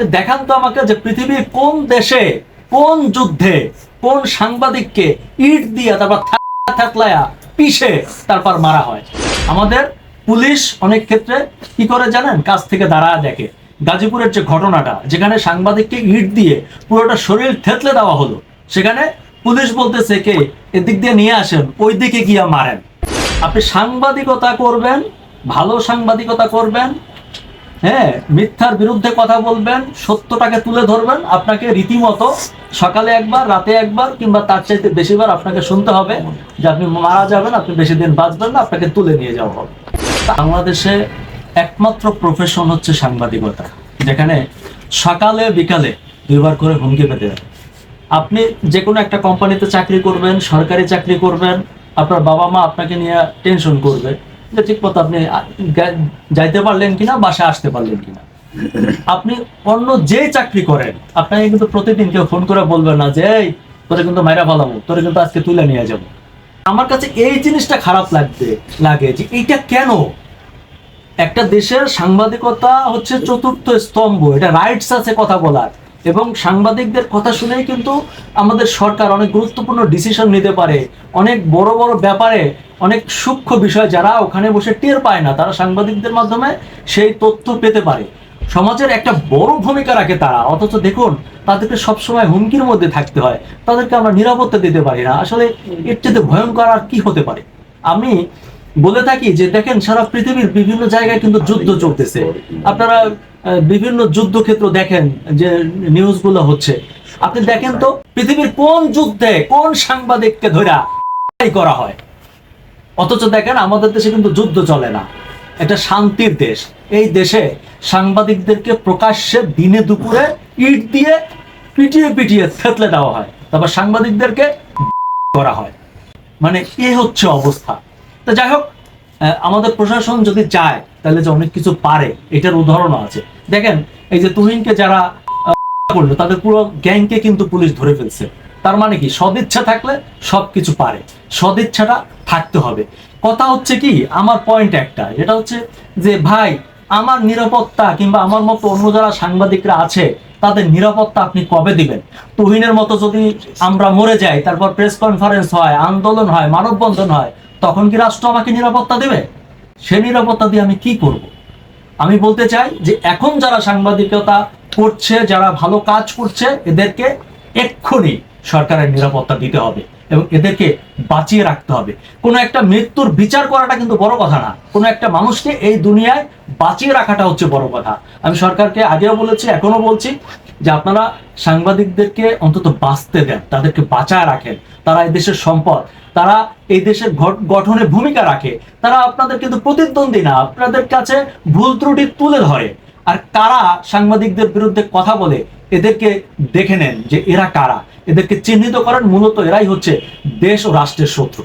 আপনি দেখান তো আমাকে যে পৃথিবীর কোন দেশে, কোন যুদ্ধে, কোন সাংবাদিককে ইট দিয়ে তারপর থাকলায়া পিষে তারপর মারা হয়। আমাদের পুলিশ অনেক ক্ষেত্রে কি করে জানেন? কাছ থেকে দাঁড়া দেখে। গাজীপুরের যে ঘটনাটা, যেখানে সাংবাদিককে ইট দিয়ে পুরোটা শরীর থেতলে দেওয়া হলো, সেখানে পুলিশ বলতেছে, কে? এদিক দিয়ে নিয়ে আসেন ওই দিকে গিয়া মারেন। আপনি সাংবাদিকতা করবেন, ভালো সাংবাদিকতা করবেন হ্যাঁ মিথ্যার বিরুদ্ধে কথা বলবেন, সত্যটাকে তুলে ধরবেন, আপনাকে রীতিমতো সকালে একবার, রাতে একবার, কিংবা তার চাইতে বেশিবার আপনাকে শুনতে হবে যে আপনি মারা যাবেন, আপনি বেশি দিন বাঁচবেন না, আপনাকে তুলে নিয়ে যাওয়া হবে। বাংলাদেশে একমাত্র প্রফেশন হচ্ছে সাংবাদিকতা, যেখানে সকালে, বিকালে দুইবার করে হুমকি পেতে আপনি যে কোনো একটা কোম্পানিতে চাকরি করবেন, সরকারি চাকরি করবেন, আপনার বাবা মা আপনাকে নিয়ে টেনশন করবে। যে ঠিক মতো আপনি যাইতে পারলেন কিনা বাসা আসতে পারলেন কিনা। আপনি অন্য যে চাকরি করেন, আপনাকে কিন্তু প্রতিদিন কেউ ফোন করে বলবে না যে, এই, তোরে কিন্তু মাইরা ফেলাবো, তোরে কিন্তু আজকে তুলে নিয়ে যাব। আমার কাছে এই জিনিসটা খারাপ লাগবে, লাগে যে এইটা কেন? একটা দেশের সাংবাদিকতা হচ্ছে চতুর্থ স্তম্ভ, এটা রাইটস আছে কথা বলার। এবং সাংবাদিকদের কথা শুনেই কিন্তু আমাদের সরকার অনেক গুরুত্বপূর্ণ ডিসিশন নিতে পারে। অনেক বড় বড় ব্যাপারে অনেক সূক্ষ্ম বিষয় যারা ওখানে বসে টের পায় না, তারা সাংবাদিকদের মাধ্যমে সেই তথ্য পেতে পারে। সমাজের একটা বড় ভূমিকা রাখে তারা। অথচ দেখুন, তাদেরকে সবসময় হুমকির মধ্যে থাকতে হয়। তাদেরকে আমরা নিরাপত্তা দিতে পারি না। আসলে এর চেয়ে ভয়ঙ্কর আর কি হতে পারে? আমি বলে থাকি যে, দেখেন, সারা পৃথিবীর বিভিন্ন জায়গায় কিন্তু যুদ্ধ চলতেছে। আপনারা বিভিন্ন যুদ্ধক্ষেত্র দেখেন যে নিউজগুলো হচ্ছে। আপনি দেখেন তো, পৃথিবীর কোন যুদ্ধে কোন সাংবাদিককে ধরা করা হয়? অথচ দেখেন আমাদের দেশে কিন্তু যুদ্ধ চলে না। এটা শান্তির দেশ। এই দেশে সাংবাদিকদেরকে প্রকাশ্যে দিনে দুপুরে ইট দিয়ে পিটিয়ে পিটিয়ে থেতলে দেওয়া হয়। তারপর সাংবাদিকদেরকে করা হয়। মানে এ হচ্ছে অবস্থা। তো যাই হোক আমাদের প্রশাসন যদি চায় তাহলে যে অনেক কিছু পারে, এটার উদাহরণ আছে। দেখেন, এই যে তুহিনকে যারা করল, তাদের পুরো গ্যাংকে কিন্তু পুলিশ ধরে ফেলছে। তার মানে কি? সদিচ্ছা থাকলে সবকিছু পারে। সদিচ্ছাটা থাকতে হবে। কথা হচ্ছে কি? আমার পয়েন্ট একটা। এটা হচ্ছে যে, ভাই, আমার নিরাপত্তা কিংবা আমার মতো অন্য যারা সাংবাদিকরা আছে, তাদের নিরাপত্তা আপনি কবে দিবেন? তুহিনের মতো যদি আমরা মরে যাই, তারপর প্রেস কনফারেন্স হয়, আন্দোলন হয়, মানববন্ধন হয়, তখন কি রাষ্ট্র আমাকে নিরাপত্তা দেবে? সে নিরাপত্তা দিয়ে আমি কি করব? আমি বলতে চাই যে, এখন যারা সাংবাদিকতা করছে, যারা ভালো কাজ করছে, এদেরকে এক্ষুনি সরকারের নিরাপত্তা দিতে হবে এবং এদেরকে বাঁচিয়ে রাখতে হবে। কোনো একটা মৃত্যুর বিচার করাটা কিন্তু বড় কথা না। কোনো একটা মানুষকে এই দুনিয়ায় বাঁচিয়ে রাখাটা হচ্ছে বড় কথা। আমি সরকারকে আগেও বলেছি এখনও বলছি যে আপনারা সাংবাদিকদেরকে অন্তত বাঁচতে দেন, তাদেরকে বাঁচায় রাখেন। তারা এই দেশের সম্পদ, তারা এই দেশের গঠনে ভূমিকা রাখে। তারা আপনাদের কিন্তু প্রতিদ্বন্দ্বী না, আপনাদের কাছে ভুল ত্রুটি তুলে ধরে। আর কারা সাংবাদিকদের বিরুদ্ধে কথা বলে, এদেরকে দেখে নেন যে এরা কারা। এদেরকে চিহ্নিত করেন মূলত এরাই হচ্ছে দেশ ও রাষ্ট্রের শত্রু।